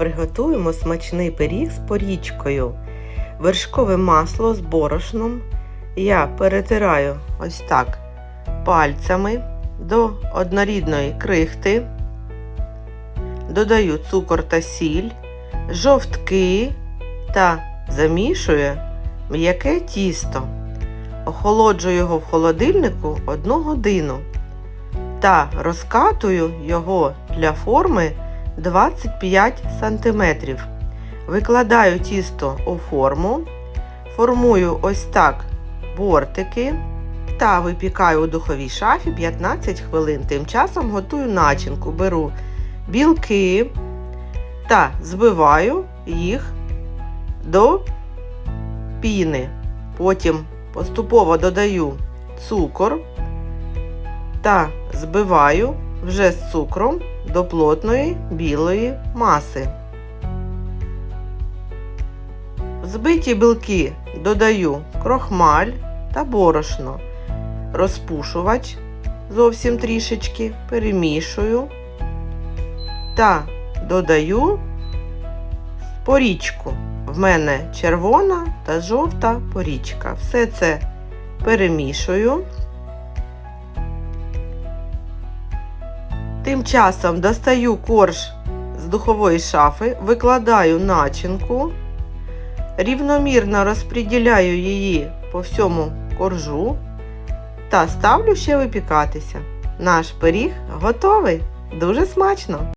приготуємо смачний пиріг з порічкою. Вершкове масло з борошном я перетираю ось так пальцями до однорідної крихти. Додаю цукор та сіль, жовтки та замішую м'яке тісто. Охолоджую його в холодильнику 1 годину та розкатую його для форми 25 см. Викладаю тісто у форму, формую ось так бортики та випікаю у духовій шафі 15 хвилин. Тим часом готую начинку, беру білки та збиваю їх до піни. Потім поступово додаю цукор та збиваю вже з цукром до плотної білої маси. В збиті білки додаю крохмаль та борошно, розпушувач зовсім трішечки, перемішую та додаю порічку. В мене червона та жовта порічка. Все це перемішую. Тим часом достаю корж з духової шафи, викладаю начинку, рівномірно розподіляю її по всьому коржу та ставлю ще випікатися. Наш пиріг готовий. Дуже смачно!